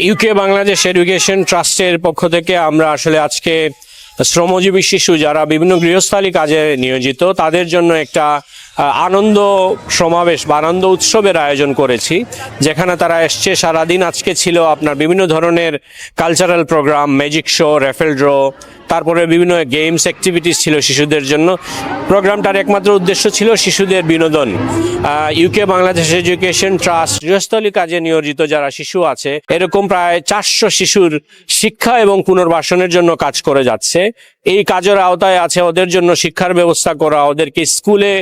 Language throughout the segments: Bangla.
ইউকে বাংলাদেশ এডুকেশন ট্রাস্টের পক্ষ থেকে আমরা আসলে আজকে শ্রমজীবী শিশু যারা বিভিন্ন গৃহস্থালী কাজে নিয়োজিত, তাদের জন্য একটা আনন্দ সমাবেশ বা আনন্দ উৎসবের আয়োজন করেছি, যেখানে তারা এসছে, সারাদিন আজকে ছিল আপনার বিভিন্ন ধরনের cultural program magic show raffle draw তারপরে বিভিন্ন গেমস অ্যাক্টিভিটিস ছিল শিশুদের জন্য। প্রোগ্রামটার একমাত্র উদ্দেশ্য ছিল শিশুদের বিনোদন। ইউকে বাংলাদেশ এডুকেশন ট্রাস্ট গৃহস্থলী কাজে নিয়োজিত যারা শিশু আছে, এরকম প্রায় চারশো শিশুর শিক্ষা এবং পুনর্বাসনের জন্য কাজ করে যাচ্ছে। এই কাজের আওতায় আছে ওদের জন্য শিক্ষার ব্যবস্থা করা, ওদেরকে স্কুলে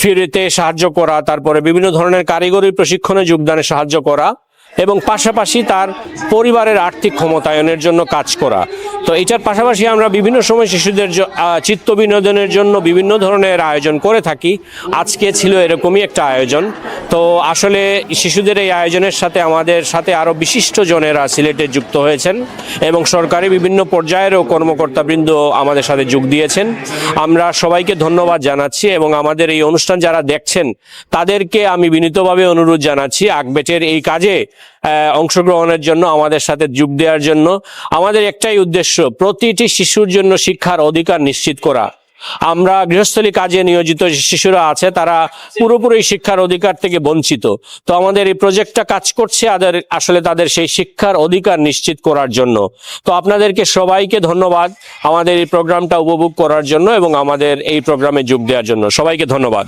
ফিরতে সাহায্য করা, তারপরে বিভিন্ন ধরনের কারিগরি প্রশিক্ষণে যোগদানে সাহায্য করা এবং পাশাপাশি তার পরিবারের আর্থিক ক্ষমতায়নের জন্য কাজ করা। তো এটার পাশাপাশি আমরা বিভিন্ন সময় শিশুদের চিত্ত বিনোদনের জন্য বিভিন্ন ধরনের আয়োজন করে থাকি। আজকে ছিল এরকমই একটা আয়োজন। তো আসলে শিশুদের এই আয়োজনের সাথে আমাদের সাথে আরও বিশিষ্ট জনেরা সিলেটে যুক্ত হয়েছেন এবং সরকারি বিভিন্ন পর্যায়েরও কর্মকর্তাবৃন্দ আমাদের সাথে যোগ দিয়েছেন। আমরা সবাইকে ধন্যবাদ জানাচ্ছি এবং আমাদের এই অনুষ্ঠান যারা দেখছেন, তাদেরকে আমি বিনীতভাবে অনুরোধ জানাচ্ছি আকবেটের এই কাজে অংশগ্রহণের জন্য, আমাদের সাথে যোগ দেওয়ার জন্য। আমাদের একটাই উদ্দেশ্য, প্রতিটি শিশুর জন্য শিক্ষার অধিকার নিশ্চিত করা। আমরা গৃহস্থলী কাজে নিয়োজিত শিশুরা আছে, তারা পুরোপুরি শিক্ষার অধিকার থেকে বঞ্চিত। তো আমাদের এই প্রজেক্টটা কাজ করছে আসলে তাদের সেই শিক্ষার অধিকার নিশ্চিত করার জন্য। তো আপনাদেরকে সবাইকে ধন্যবাদ আমাদের এই প্রোগ্রামটা উপভোগ করার জন্য এবং আমাদের এই প্রোগ্রামে যোগ দেওয়ার জন্য। সবাইকে ধন্যবাদ।